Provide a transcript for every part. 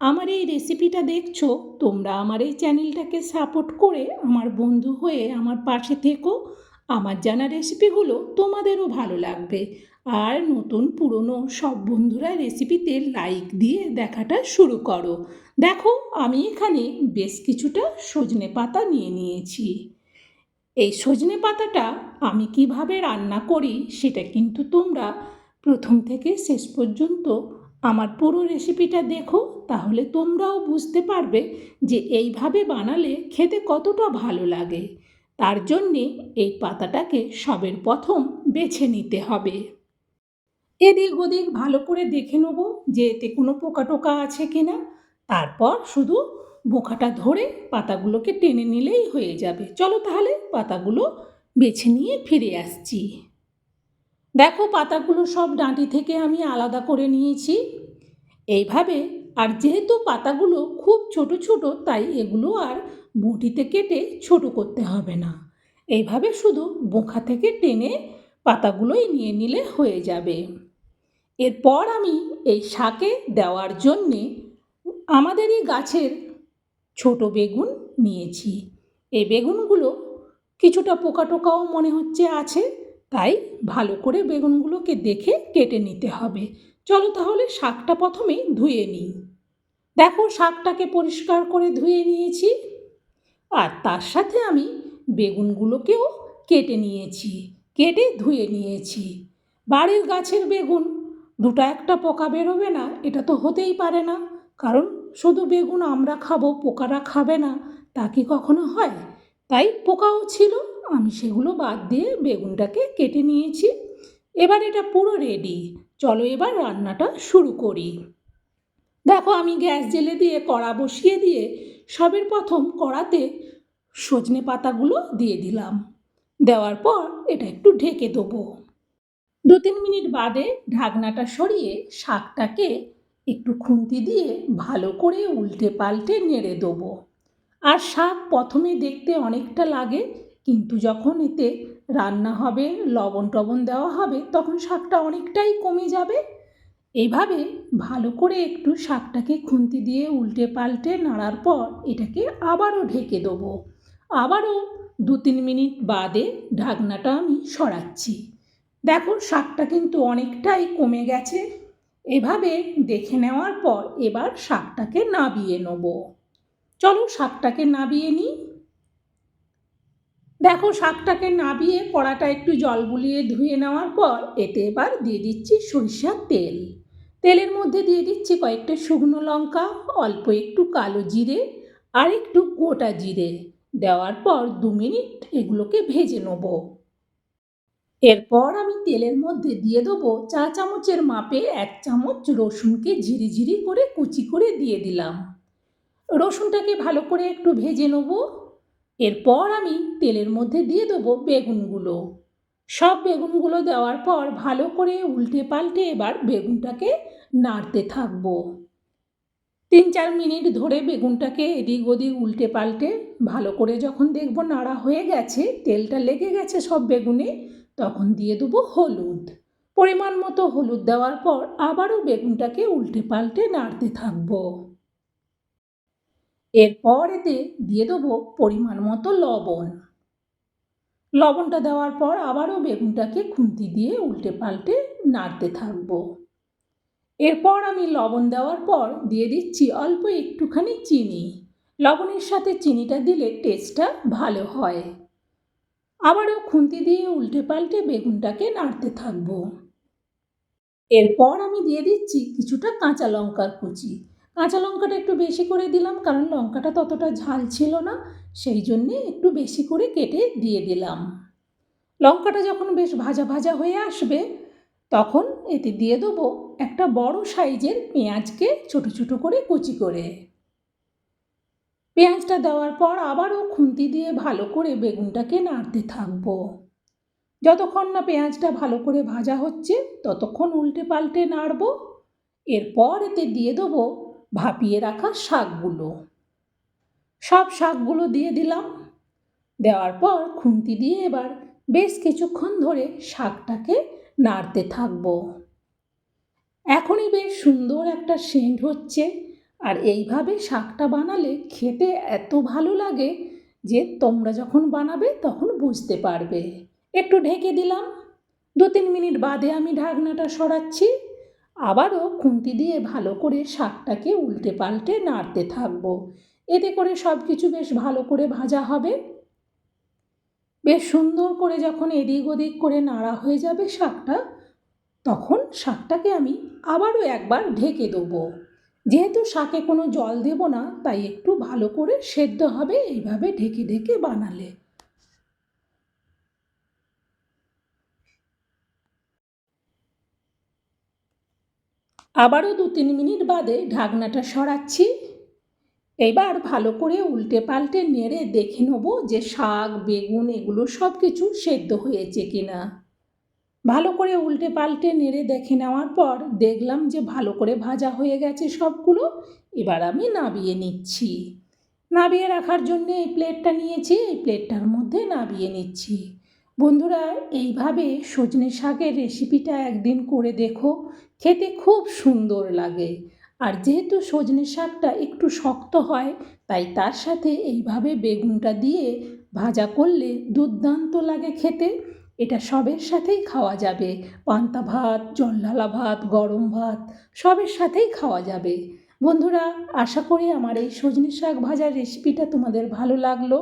আমার এই রেসিপিটা দেখছ, তোমরা আমার এই চ্যানেলটাকে সাপোর্ট করে আমার বন্ধু হয়ে আমার পাশে থেকো। আমার জানা রেসিপিগুলো তোমাদেরও ভালো লাগবে। আর নতুন পুরনো সব বন্ধুরা রেসিপিতে লাইক দিয়ে দেখাটা শুরু করো। দেখো, আমি এখানে বেশ কিছুটা সজনে পাতা নিয়ে নিয়েছি। এই সজনে পাতাটা আমি কীভাবে রান্না করি, সেটা কিন্তু তোমরা প্রথম থেকে শেষ পর্যন্ত আমার পুরো রেসিপিটা দেখো, তাহলে তোমরাও বুঝতে পারবে যে এইভাবে বানালে খেতে কতটা ভালো লাগে। তার জন্যে এই পাতাটাকে সবের প্রথম বেছে নিতে হবে। এদিক ওদিক ভালো করে দেখে নেব যে এতে কোনো পোকা টোকা আছে কিনা। তারপর শুধু বোকাটা ধরে পাতাগুলোকে টেনে নিলেই হয়ে যাবে। চলো তাহলে পাতাগুলো বেছে নিয়ে ফিরে আসছি। দেখো পাতাগুলো সব ডাঁটি থেকে আমি আলাদা করে নিয়েছি। এইভাবে, আর যেহেতু পাতাগুলো খুব ছোট ছোট, তাই এগুলো আর বটিতে কেটে ছোট করতে হবে না। এইভাবে শুধু বোঁখা থেকে টেনে পাতাগুলোই নিয়ে নিলে হয়ে যাবে। এরপর আমি এই শাকে দেওয়ার জন্যে আমাদেরই গাছের ছোট বেগুন নিয়েছি। এই বেগুনগুলো কিছুটা পোকা টোকাও মনে হচ্ছে আছে, তাই ভালো করে বেগুনগুলোকে দেখে কেটে নিতে হবে। চলো তাহলে শাকটা প্রথমেই ধুয়ে নিই। দেখো শাকটাকে পরিষ্কার করে ধুয়ে নিয়েছি। আর তার সাথে আমি বেগুনগুলোকেও কেটে নিয়েছি, কেটে ধুয়ে নিয়েছি। বাড়ির গাছের বেগুন, দুটো একটা পোকা বেরোবে না, এটা তো হতেই পারে না। কারণ শুধু বেগুন আমরা খাব, পোকারা খাবে না, তা কি কখনো হয়? তাই পোকাও ছিল, আমি সেগুলো বাদ দিয়ে বেগুনটাকে কেটে নিয়েছি। এবার এটা পুরো রেডি চলো এবার রান্নাটা শুরু করি। দেখো আমি গ্যাস জেলে দিয়ে কড়া বসিয়ে দিয়ে সবের প্রথম কড়াতে সজনে পাতাগুলো দিয়ে দিলাম। দেওয়ার পর এটা একটু ঢেকে দেবো। দু তিন মিনিট বাদে ঢাকনাটা সরিয়ে শাকটাকে একটু খুন্তি দিয়ে ভালো করে উল্টে পাল্টে নেড়ে দেবো। আর শাক প্রথমে দেখতে অনেকটা লাগে, কিন্তু যখন এতে রান্না হবে, লবণ টবণ দেওয়া হবে, তখন শাকটা অনেকটাই কমে যাবে। এইভাবে ভালো করে একটু শাকটাকে খুন্তি দিয়ে উল্টে পাল্টে নাড়ার পর এটাকে আবারও ঢেকে দেবো। আবারও দু তিন মিনিট বাদে ঢাকনাটা আমি সরাচ্ছি। দেখো শাকটা কিন্তু অনেকটাই কমে গেছে। এভাবে দেখে নেওয়ার পর এবার শাকটাকে নাবিয়ে নেব। চলো শাকটাকে নাবিয়ে নিই। দেখো, শাকটাকে নাবিয়ে কড়াটা একটু জল বুলিয়ে ধুয়ে নেওয়ার পর এতে এবার দিয়ে দিচ্ছি সরিষার তেল। তেলের মধ্যে দিয়ে দিচ্ছি কয়েকটা শুকনো লঙ্কা, অল্প একটু কালো জিরে আর একটু গোটা জিরে। দেওয়ার পর দু মিনিট এগুলোকে ভেজে নেব। এরপর আমি তেলের মধ্যে দিয়ে দেবো চা চামচের মাপে এক চামচ রসুনকে ঝিরি ঝিরি করে কুচি করে দিয়ে দিলাম। রসুনটাকে ভালো করে একটু ভেজে নেব। এরপর আমি তেলের মধ্যে দিয়ে দেবো বেগুনগুলো। সব বেগুনগুলো দেওয়ার পর ভালো করে উল্টে পাল্টে এবার বেগুনটাকে নাড়তে থাকব। তিন চার মিনিট ধরে বেগুনটাকে এদিক ওদিক উল্টে পাল্টে ভালো করে যখন দেখব নাড়া হয়ে গেছে, তেলটা লেগে গেছে সব বেগুনে, তখন দিয়ে দেবো হলুদ। পরিমাণ মতো হলুদ দেওয়ার পর আবারও বেগুনটাকে উল্টে পাল্টে নাড়তে থাকব। এরপর এতে দিয়ে দেবো পরিমাণ মতো লবণ। লবণটা দেওয়ার পর আবারও বেগুনটাকে খুন্তি দিয়ে উল্টে পাল্টে নাড়তে থাকব। এরপর আমি লবণ দেওয়ার পর দিয়ে দিচ্ছি অল্প একটুখানি চিনি। লবণের সাথে চিনিটা দিলে টেস্টটা ভালো হয়। আবারও খুন্তি দিয়ে উল্টে পাল্টে বেগুনটাকে নাড়তে থাকব। এরপর আমি দিয়ে দিচ্ছি কিছুটা কাঁচা লঙ্কার কুচি। কাঁচা লঙ্কাটা একটু বেশি করে দিলাম, কারণ লঙ্কাটা ততটা ঝাল ছিল না, সেই জন্যে একটু বেশি করে কেটে দিয়ে দিলাম। লঙ্কাটা যখন বেশ ভাজা ভাজা হয়ে আসবে, তখন এতে দিয়ে দেবো একটা বড় সাইজের পেঁয়াজকে ছোট ছোট করে কুচি করে। পেঁয়াজটা দেওয়ার পর আবারও খুন্তি দিয়ে ভালো করে বেগুনটাকে নাড়তে থাকব। যতক্ষণ না পেঁয়াজটা ভালো করে ভাজা হচ্ছে, ততক্ষণ উল্টে পাল্টে নাড়ব। এরপর এতে দিয়ে দেবো ভাপিয়ে রাখা শাকগুলো। সব শাকগুলো দিয়ে দিলাম। দেওয়ার পর খুন্তি দিয়ে এবার বেশ কিছুক্ষণ ধরে শাকটাকে নাড়তে থাকব। এখনই বেশ সুন্দর একটা সেন্ট হচ্ছে আর এইভাবে শাকটা বানালে খেতে এত ভালো লাগে যে তোমরা যখন বানাবে তখন বুঝতে পারবে। একটু ঢেকে দিলাম। দু তিন মিনিট বাদে আমি ঢাকনাটা সরাচ্ছি। আবারও খুন্তি দিয়ে ভালো করে শাকটাকে উল্টে পাল্টে নাড়তে থাকব। এতে করে সব কিছু বেশ ভালো করে ভাজা হবে। বেশ সুন্দর করে যখন এদিক ওদিক করে নাড়া হয়ে যাবে শাকটা, তখন শাকটাকে আমি আবারও একবার ঢেকে দেবো। যেহেতু শাকে কোনো জল দেব না, তাই একটু ভালো করে সেদ্ধ হবে এইভাবে ঢেকে ঢেকে বানালে। আবারও দু তিন মিনিট বাদে ঢাকনাটা সরাচ্ছি। এবার ভালো করে উল্টে পাল্টে নেড়ে দেখে নেব যে শাক, বেগুন এগুলো সব কিছু সেদ্ধ হয়েছে কিনা। ভালো করে উল্টে পাল্টে নেড়ে দেখে নেওয়ার পর দেখলাম যে ভালো করে ভাজা হয়ে গেছে সবগুলো। এবার আমি নাবিয়ে নিচ্ছি। নাবিয়ে রাখার জন্য এই প্লেটটা নিয়েছি, এই প্লেটটার মধ্যে নাবিয়ে নিচ্ছি। বন্ধুরা, এইভাবে সজনে শাকের রেসিপিটা একদিন করে দেখো। খেতে খুব সুন্দর লাগে। আর যেহেতু সজনে শাকটা একটু শক্ত হয়, তাই তার সাথে এইভাবে বেগুনটা দিয়ে ভাজা করলে দুর্দান্ত লাগে খেতে। এটা সবের সাথেই খাওয়া যাবে। পান্তা ভাত জলঢালা ভাত, গরম ভাত সবের সাথেই খাওয়া যাবে। বন্ধুরা, আশা করি আমার এই সজনে শাক ভাজার রেসিপিটা তোমাদের ভালো লাগল।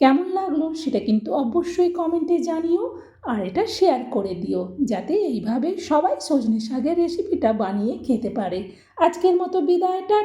কেমন লাগল সেটা কিন্তু অবশ্যই কমেন্টে জানিও আর এটা শেয়ার করে দিও, যাতে এইভাবে সবাই সজনে শাকের রেসিপিটা বানিয়ে খেতে পারে। আজকের মতো বিদায়, টাটা।